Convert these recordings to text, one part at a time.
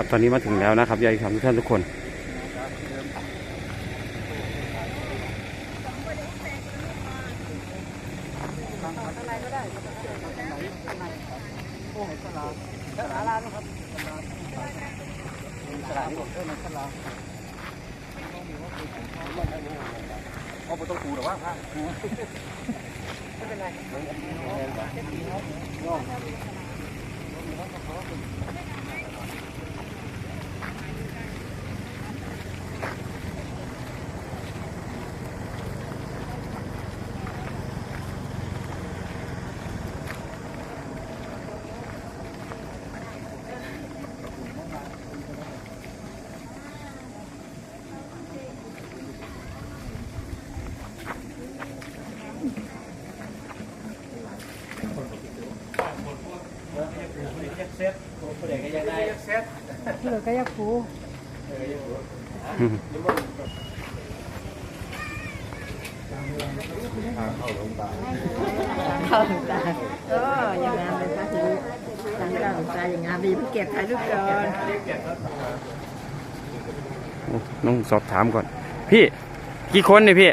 ครับตอนนี้มาถึงแล้วนะครับญาติธรรมทุกท่านทุกคน เอาไปต้องคูหรือว่าผ้าเหลือก็ยาคูเข้าหลวงตาก็อย่างงามเลยพระทีหลังจาหลงตาอย่างงามดีเพิ่เก็บถ่ายรูปก่อนต้องสอบถามก่อน พี่ กี่คนเนี่ยพี่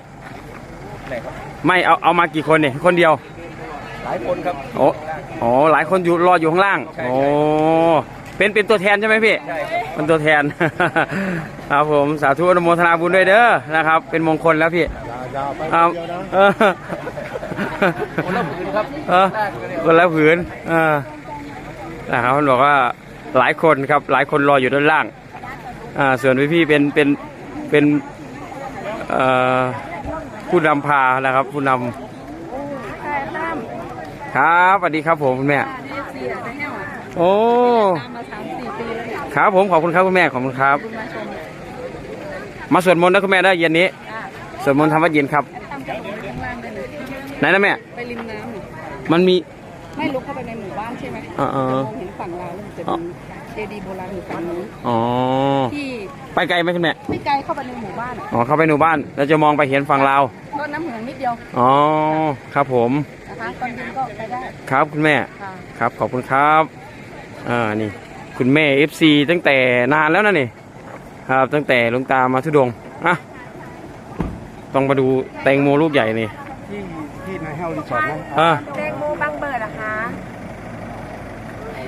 ไหนครับไม่เอาเอามากี่คนเนี่ยคนเดียว หลายคนครับโอ้อ๋อหลายคนอยู่รออยู่ข้างล่างใช่โอ้ เป็นเป็นตัวแทนใช่ไหมพี่ใช่ครับเป็นตัวแทน ครับผมสาธุอนุโมทนาบุญด้วยเด้อนะครับ เป็นมงคลแล้วพี่ครับเออคนละผืนครับเออคนละผืนเออนะครับมันบอกว่าหลายคนครับหลายคนรออยู่ด้านล่างอ่าส่วนพี่ๆเป็นเป็นเป็นเอ่อผู้นำพานะครับ ผู้นำ ครับสวัสดีครับผมคุณแม่โอ้ตามมาสามสี่ปีแล้วเนี่ยครับผมขอบคุณครับคุณแม่ขอบคุณครับคุณมาชมมาสวดมนต์นะคุณแม่ได้เย็นนี้อะสวดมนต์ทำวัดเย็นครับตามจากข้างล่างได้เลยไหนนะแม่ไปริมน้ำนี่มันมีไม่ลุกเข้าไปในหมู่บ้านใช่ไหมอ่าๆจะมองเห็นฝั่งเราวจะมีเจดีย์โบราณอยู่ฝั่งนี้อ๋อที่ไปไกลไหมคุณแม่ไม่ไกลเข้าไปในหมู่บ้านอ๋อเข้าไปหนูบ้าน แล้วจะมองไปเห็นฝั่งลา วรถน้ำเหมืองนิดเดียวอ๋อครับผม นะคะตอนเย็นก็ไปได้ครับคุณแม่ ค่ะครับขอบคุณครับอ่านี่ คุณแม่ FC ตั้งแต่นานแล้วนะนี่ครับตั้งแต่หลวงตามาทุดงค์อะต้องมาดูแตงโมลูกใหญ่นี่ที่ที่นายเฮารีสอร์ทนะอะแตงโมบางเบิดอะคะ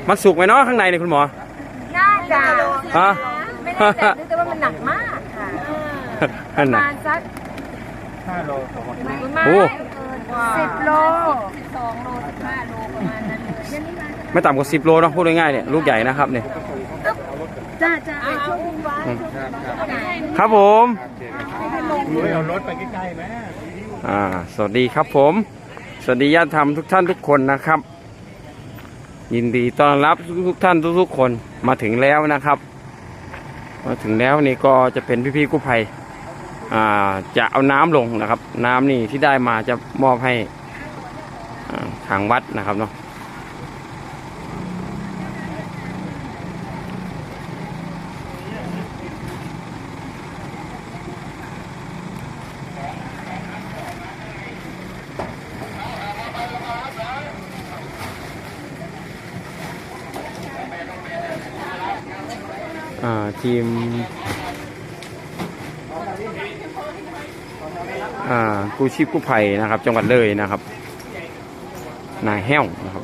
มันสุกไหมเนาะข้างในนี่คุณหมอ น่าจะฮะ ไม่แน่ใจนึกแต่ว่ามันหนักมากค่ะปอันระไหนมาณสัก ห้าโลของหมดประมาณโอ้ สิบโล สิบสองโลสิบห้าโลประมาณนั้นเลยไม่ต่ำกว่า10โลเนาะพูดง่ายๆเนี่ยลูกใหญ่นะครับเนี่ยจ้าจ้าไอ้ช่วงวันอืมครับผมเอารถไปใกล้ๆไหมอ่าสวัสดีครับผม สวัสดีญาติธรรมทุกท่านทุกคนนะครับ ยินดีต้อนรับทุกๆท่านทุกๆคนมาถึงแล้วนะครับ มาถึงแล้วนี่ก็จะเป็นพี่ๆกู้ภัยอ่า จะเอาน้ำลงนะครับ น้ำนี่ที่ได้มาจะมอบให้ทางวัดนะครับเนาะทีม อ่า กู้ชีพกู้ภัยนะครับ จังหวัดเลยนะครับนายแห้วนะครับ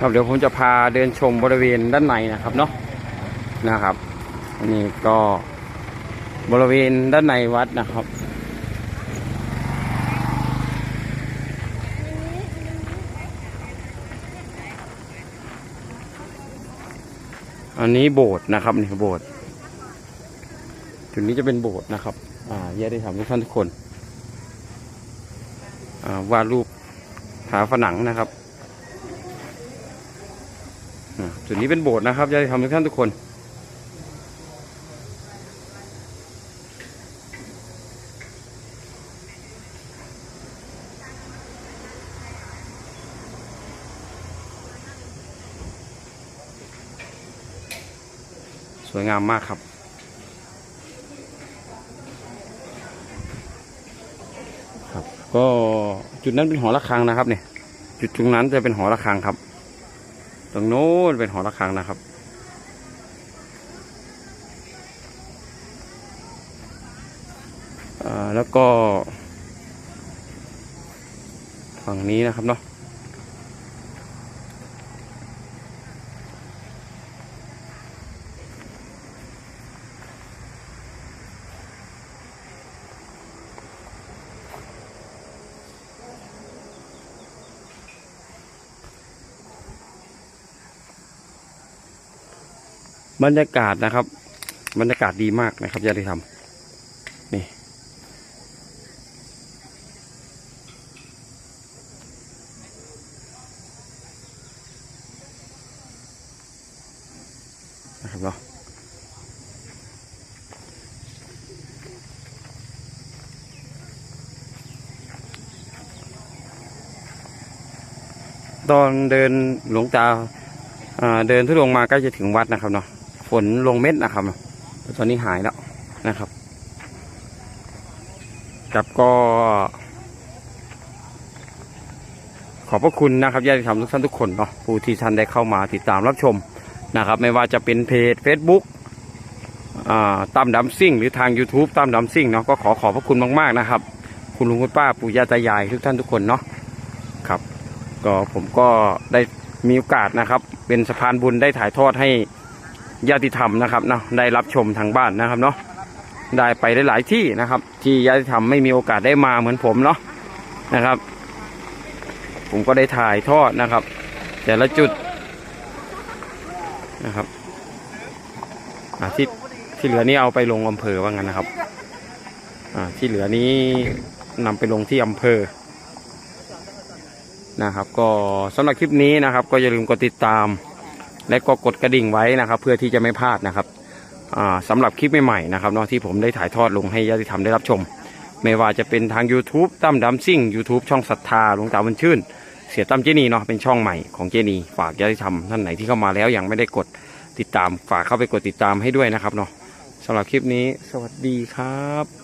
ครับเดี๋ยวผมจะพาเดินชมบริเวณด้านในนะครับเนาะนะครับนี่ก็บริเวณด้านในวัดนะครับ อันนี้โบสถ์นะครับนี่โบสถ์ถึงนี้จะเป็นโบสถ์นะครับ อ่าแยกได้ถามทุกท่านทุกคน อ่าวาดรูปผาผนังนะครับ จุดนี้เป็นโบสถ์นะครับแยกได้ทำทุกท่านทุกคน สวยงามมากครับครับ ก็จุดนั้นเป็นหอระฆังนะครับเนี่ย จุดตรงนั้นจะเป็นหอระฆังครับ รงโน้นเป็นหอระฆังนะครับ แล้วก็ ฝั่งนี้นะครับเนาะ บรรยากาศนะครับ บรรยากาศดีมากนะครับญาติธรรมนี่นะครับเนาะตอนเดินหลวงตาเดินทุดงมาใกล้จะถึงวัดนะครับเนาะ ฝนลงเม็ดนะครับแต่ตอนนี้หายแล้วนะครับกับก็ ขอบพระคุณนะครับญาติธรรมทุกท่านทุกคนเนาะผู้ที่ท่านได้เข้ามาติดตามรับชมนะครับ ไม่ว่าจะเป็นเพจ Facebook ตามดำซิ่ง หรือทาง YouTube ตามดำซิ่งเนาะก็ขอขอบพระคุณมากๆนะครับ คุณลุงคุณป้าปู่ย่าตายายทุกท่านทุกคนเนาะครับ ก็ผมก็ได้มีโอกาสนะครับ เป็นสะพานบุญได้ถ่ายทอดให้ ญาติธรรมนะครับเนาะได้รับชมทางบ้านนะครับเนาะได้ไปได้หลายที่นะครับ ที่ญาติธรรมไม่มีโอกาสได้มาเหมือนผมเนาะนะครับ ผมก็ได้ถ่ายทอดนะครับ แต่ละจุดนะครับอ่าที่ที่เหลือนี้เอาไปลงอำเภอว่างั้นนะครับอ่าที่เหลือนี้นำไปลงที่อำเภอนะครับ ก็สำหรับคลิปนี้นะครับ ก็อย่าลืมกดติดตาม และก็กดกระดิ่งไว้นะครับ เพื่อที่จะไม่พลาดนะครับอ่าสำหรับคลิปใหม่ๆนะครับเนาะที่ผมได้ถ่ายทอดลงให้ญาติธรรมได้รับชม ไม่ว่าจะเป็นทาง YouTube ตั้มดัมซิ่ง YouTube ช่องศรัทธาหลวงตาบุญชื่น เสียตั้มเจนีเนาะเป็นช่องใหม่ของเจนีฝากญาติธรรมท่านไหนที่เข้ามาแล้วยังไม่ได้กดติดตามฝากเข้าไปกดติดตามให้ด้วยนะครับเนาะสำหรับคลิปนี้สวัสดีครับ